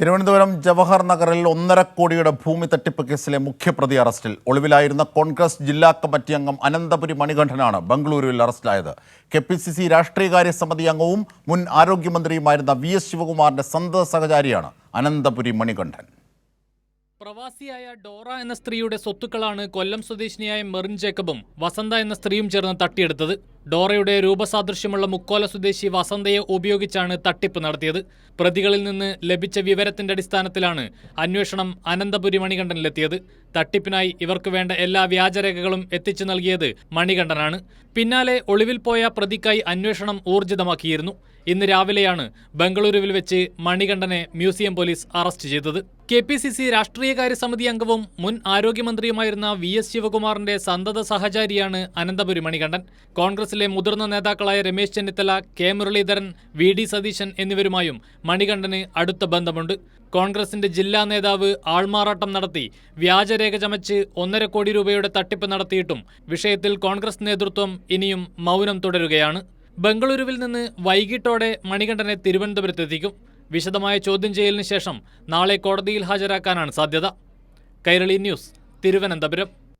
തിരുവനന്തപുരം ജവഹർ നഗറിൽ ഒന്നര കോടിയുടെ ഭൂമി തട്ടിപ്പ് കേസിലെ മുഖ്യപ്രതി അറസ്റ്റിൽ. ഒളിവിലായിരുന്ന കോൺഗ്രസ് ജില്ലാ കമ്മിറ്റി അംഗം അനന്തപുരി മണികണ്ഠനാണ് ബംഗളൂരുവിൽ അറസ്റ്റിലായത്. കെ പി സി സി രാഷ്ട്രീയകാര്യ സമിതി അംഗവും മുൻ ആരോഗ്യമന്ത്രിയുമായിരുന്ന വി എസ് ശിവകുമാറിന്റെ സന്തത സഹചാരിയാണ് അനന്തപുരി മണികണ്ഠൻ. പ്രവാസിയായ ഡോറ എന്ന സ്ത്രീയുടെ സ്വത്തുക്കളാണ് കൊല്ലം സ്വദേശിനിയായ മെറിൻ ജേക്കബും വസന്ത എന്ന സ്ത്രീയും ചേർന്ന് തട്ടിയെടുത്തത്. ഡോറയുടെ രൂപസാദൃശ്യമുള്ള മുക്കോല സ്വദേശി വസന്തയെ ഉപയോഗിച്ചാണ് തട്ടിപ്പ് നടത്തിയത്. പ്രതികളിൽ നിന്ന് ലഭിച്ച വിവരത്തിന്റെ അടിസ്ഥാനത്തിലാണ് അന്വേഷണം അനന്തപുരി മണികണ്ഠനിലെത്തിയത്. തട്ടിപ്പിനായി ഇവർക്ക് വേണ്ട എല്ലാ വ്യാജരേഖകളും എത്തിച്ചു നൽകിയത് മണികണ്ഠനാണ്. പിന്നാലെ ഒളിവിൽ പോയ പ്രതിക്കായി അന്വേഷണം ഊർജിതമാക്കിയിരുന്നു. ഇന്ന് രാവിലെയാണ് ബംഗളൂരുവിൽ വെച്ച് മണികണ്ഠനെ മ്യൂസിയം പോലീസ് അറസ്റ്റ് ചെയ്തത്. കെ പി സി സി രാഷ്ട്രീയകാര്യ സമിതി അംഗവും മുൻ ആരോഗ്യമന്ത്രിയുമായിരുന്ന വി എസ് ശിവകുമാറിന്റെ സന്തത സഹചാരിയാണ് അനന്തപുരി മണികണ്ഠൻ. കോൺഗ്രസിലെ മുതിർന്ന നേതാക്കളായ Ramesh Chennithala K Muraleedharan V D Satheesan എന്നിവരുമായും മണികണ്ഠന് അടുത്ത ബന്ധമുണ്ട്. കോൺഗ്രസിന്റെ ജില്ലാ നേതാവ് ആൾമാറാട്ടം നടത്തി വ്യാജരേഖ ചമച്ച് ഒന്നര കോടി രൂപയുടെ തട്ടിപ്പ് നടത്തിയിട്ടും വിഷയത്തിൽ കോൺഗ്രസ് നേതൃത്വം ഇനിയും മൗനം തുടരുകയാണ്. ബംഗളൂരുവിൽ നിന്ന് വൈകിട്ടോടെ മണികണ്ഠനെ തിരുവനന്തപുരത്തെത്തിക്കും. വിശദമായ ചോദ്യം ചെയ്യലിന് ശേഷം നാളെ കോടതിയിൽ ഹാജരാക്കാനാണ് സാധ്യത. കൈരളി ന്യൂസ് തിരുവനന്തപുരം.